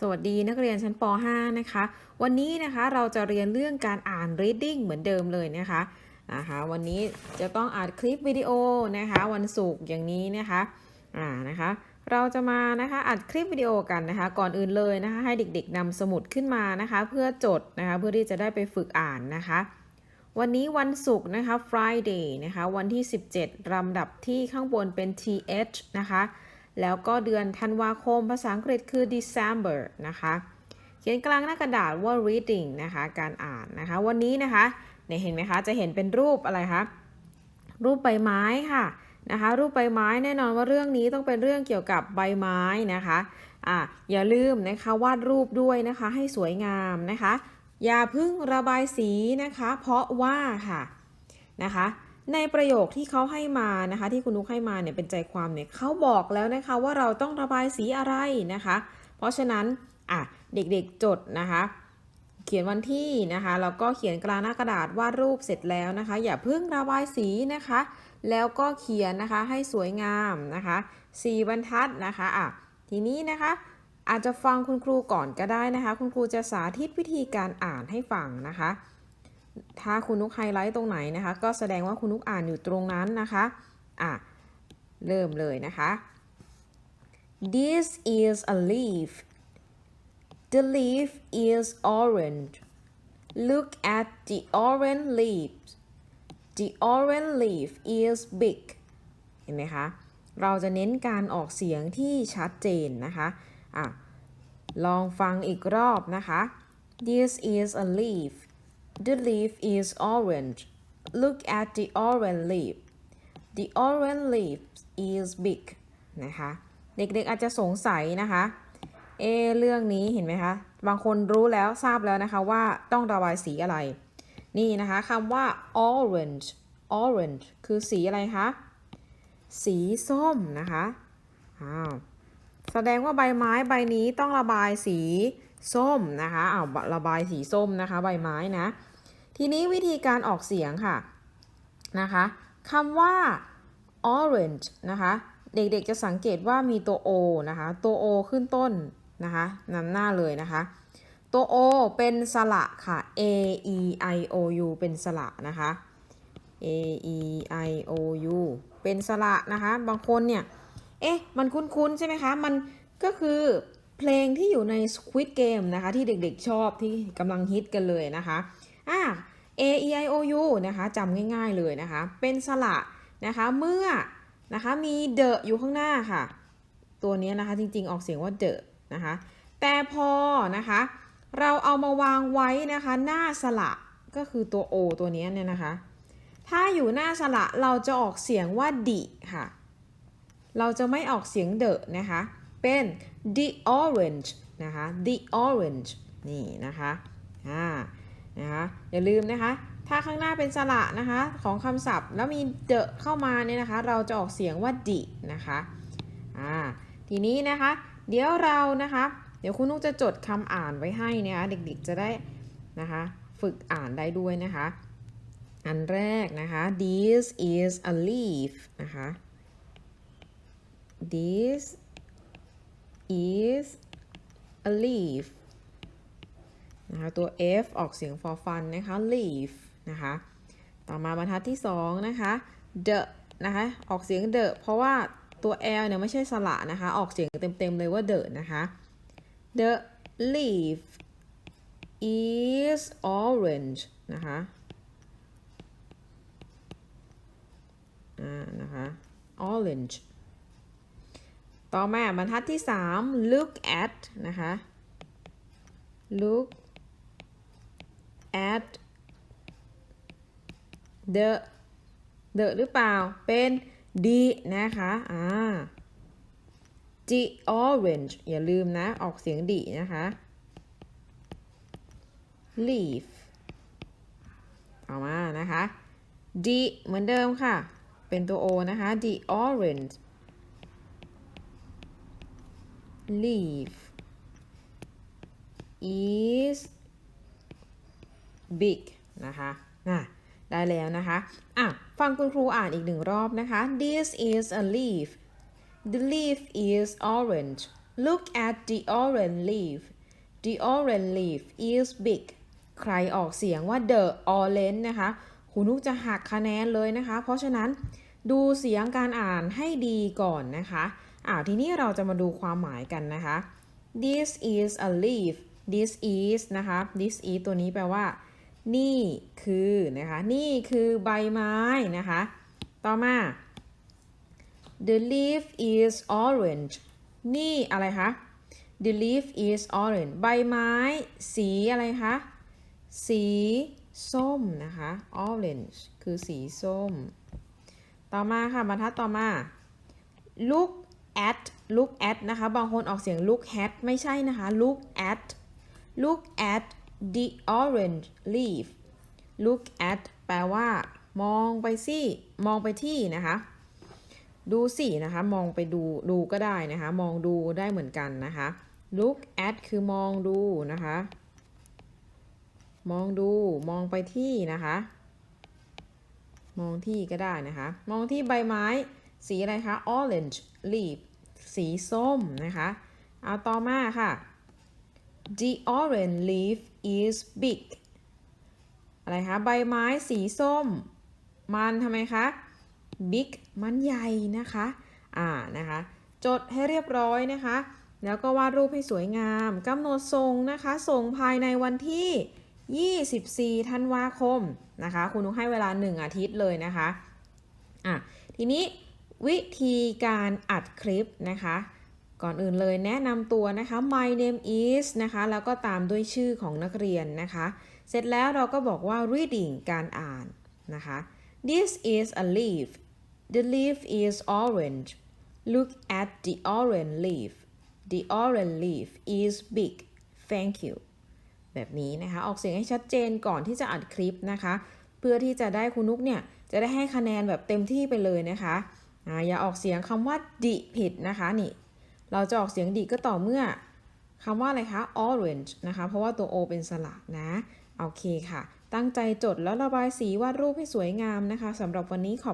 สวัสดีนักเรียนชั้นป .5 นะคะ วันนี้นะคะเราจะเรียนเรื่องการอ่าน reading เหมือนเดิมเลยนะคะนะคะวันนี้จะต้องอ่านคลิปวิดีโอนะคะวันศุกร์อย่างนี้นะคะอ่านะคะเราจะมานะคะอัดคลิปวิดีโอกันนะคะก่อนอื่นเลยนะคะให้เด็กๆนำสมุดขึ้นมานะคะเพื่อจดนะคะเพื่อที่จะได้ไปฝึกอ่านนะคะวันนี้วันศุกร์นะคะ Friday นะคะวันที่ 17ลำดับที่ข้างบนเป็น th นะคะ แล้วก็เดือนธันวาคม ภาษาอังกฤษคือ December นะคะ เขียนกลางหน้ากระดาษว่า reading นะคะ การอ่านนะคะ วันนี้นะคะเนี่ยเห็นไหมคะ จะเห็นเป็นรูปอะไรคะ รูปใบไม้ค่ะนะคะ รูปใบไม้แน่นอนว่าเรื่องนี้ต้องเป็นเรื่องเกี่ยวกับใบไม้นะคะอะอย่าลืมนะคะวาดรูปด้วยนะคะให้สวยงามนะคะ อย่าเพึ่งระบายสีนะคะ เพราะว่าค่ะนะคะ ในประโยคที่เขาให้มานะคะ ที่คุณนุกให้มาเนี่ยเป็นใจความเนี่ยเขาบอกแล้วนะคะว่าเราต้องระบายสีอะไรนะคะ เพราะฉะนั้นอะเด็กๆจดนะคะ เขียนวันที่นะคะแล้วก็เขียนกลางหน้ากระดาษวาดรูปเสร็จแล้วนะคะ อย่าเพิ่งระบายสีนะคะ แล้วก็เขียนนะคะให้สวยงามนะคะสี่บรรทัดนะคะอะทีนี้นะคะอาจจะฟังคุณครูก่อนก็ได้นะคะ คุณครูจะสาธิตวิธีการอ่านให้ฟังนะคะ ถ้าคุณนุกไฮไลท์ตรงไหนนะคะ ก็แสดงว่าคุณนุกอ่านอยู่ตรงนั้นนะคะอะเริ่มเลยนะคะ This is a leaf The leaf is orange Look at the orange leaves The orange leaf is big เห็นไหมคะ เราจะเน้นการออกเสียงที่ชัดเจนนะคะอะลองฟังอีกรอบนะคะ This is a leaf The leaf is orange Look at the orange leaf The orange leaf is big นะคะ เด็กๆอาจจะสงสัยนะคะ เอ เรื่องนี้เห็นไหมคะ บางคนรู้แล้วทราบแล้วนะคะว่าต้องระบายสีอะไร นี่นะคะคำว่า orange orange คือสีอะไรคะ สีส้มนะคะ อ้าว แสดงว่าใบไม้ใบนี้ต้องระบายสี ส้มนะคะเอาระบายสีส้มนะคะ ใบไม้นะ ทีนี้วิธีการออกเสียงค่ะนะคะคำว่า orange นะคะเด็กๆจะสังเกตว่ามีตัว o นะคะตัว o ขึ้นต้นนะคะนำหน้าเลยนะคะ ตัว o เป็นสระค่ะ a e i o u เป็นสระนะคะ a e i o u เป็นสระนะคะ บางคนเนี่ย เอ๊ะ มันคุ้นๆ ใช่ไหมคะ มันก็คือ เพลงที่อยู่ใน Squid Game นะคะ ที่เด็กๆชอบที่กำลังฮิตกันเลยนะคะอ่า a e i o u นะคะจำง่ายๆเลยนะคะ เป็นสระนะคะเมื่อนะคะมี the อยู่ข้างหน้าค่ะ ตัวนี้นะคะจริงๆออกเสียงว่า the นะคะ แต่พอนะคะ เราเอามาวางไว้นะคะ หน้าสระก็คือตัว o ตัวนี้เนี่ยนะคะ ถ้าอยู่หน้าสระเราจะออกเสียงว่าดิค่ะ เราจะไม่ออกเสียงเดอะนะคะ เป็น the orange นะคะ the orange นี่นะคะอ่านะคะอย่าลืมนะคะ ถ้าข้างหน้าเป็นสระนะคะของคำศัพท์แล้วมีเดอเข้ามาเนี่ยนะคะ เราจะออกเสียงว่าดินะคะอ่าทีนี้นะคะ เดี๋ยวเรานะคะ เดี๋ยวคุณนุกจะจดคำอ่านไว้ให้นะคะเด็กๆจะได้นะคะฝึกอ่านได้ด้วยนะคะ อันแรกนะคะ this is a leaf นะคะ this is a leaf นะคะตัว f ออกเสียง for fun นะคะ leaf นะคะต่อมาบรรทัดที่สองนะคะ the นะคะออกเสียง the เพราะว่าตัว l เนี่ยไม่ใช่สระนะคะออกเสียงเต็มๆเลยว่า the นะคะ the leaf is orange นะคะอ่านะคะ orange ต่อมาบรรทัดที่ 3 look at นะคะ look at the the หรือเปล่า เป็น the นะคะ อ่า the orange อย่าลืมนะ ออกเสียงดีนะคะ leaf ต่อมานะคะ the เหมือนเดิมค่ะ เป็นตัว o นะคะ the orange leaf is big นะคะน่ะได้แล้วนะคะอะฟังคุณครูอ่านอีกหนึ่งรอบนะคะ this is a leaf the leaf is orange look at the orange leaf the orange leaf is big ใครออกเสียงว่า the orange นะคะคุณนุกจะหักคะแนนเลยนะคะ เพราะฉะนั้นดูเสียงการอ่านให้ดีก่อนนะคะ อ่าทีนี้เราจะมาดูความหมายกันนะคะ this is a leaf this is นะคะ this is ตัวนี้แปลว่า นี่คือนะคะ นี่คือใบไม้นะคะ ต่อมา the leaf is orange นี่อะไรคะ the leaf is orange ใบไม้ สีอะไรคะ สีส้มนะคะ orange คือสีส้ม ต่อมาค่ะบรรทัดต่อมา look at look at นะคะ บางคนออกเสียง look at ไม่ใช่นะคะ look at look at the orange leaf look at แปลว่า มองไปสิมองไปที่นะคะ ดูสินะคะ มองไปดู ดูก็ได้นะคะ มองดูได้เหมือนกันนะคะ look at คือมองดูนะคะ มองดู มองไปที่นะคะ มองที่ก็ได้นะคะ มองที่ใบไม้ สีอะไรคะ orange leaf สีส้มนะคะเอาต่อมาค่ะ the orange leaf is big อะไรคะ ใบไม้สีส้ม มันทำไมคะ big มันใหญ่นะคะ อ่า นะคะ จดให้เรียบร้อยนะคะ แล้วก็วาดรูปให้สวยงามกำหนดส่งนะคะ ส่งภายในวันที่ 24 ธันวาคมนะคะ คุณนุกให้เวลา 1 อาทิตย์เลยนะคะ อะ ทีนี้ วิธีการอัดคลิปนะคะ ก่อนอื่นเลยแนะนำตัวนะคะ my name is นะคะแล้วก็ตามด้วยชื่อของนักเรียนนะคะ เสร็จแล้วเราก็บอกว่า reading การอ่านนะคะ this is a leaf the leaf is orange look at the orange leaf the orange leaf is big thank you แบบนี้นะคะออกเสียงให้ชัดเจนก่อนที่จะอัดคลิปนะคะ เพื่อที่จะได้คุณนุกเนี่ยจะได้ให้คะแนนแบบเต็มที่ไปเลยนะคะ อย่าออกเสียงคำว่าดิผิดนะคะนี่ เราจะออกเสียงดิก็ต่อเมื่อคำว่าอะไรคะ orange นะคะ เพราะว่าตัว o เป็นสระนะ โอเคค่ะ ตั้งใจจดแล้วระบายสีวาดรูปให้สวยงามนะคะสำหรับวันนี้ขอบ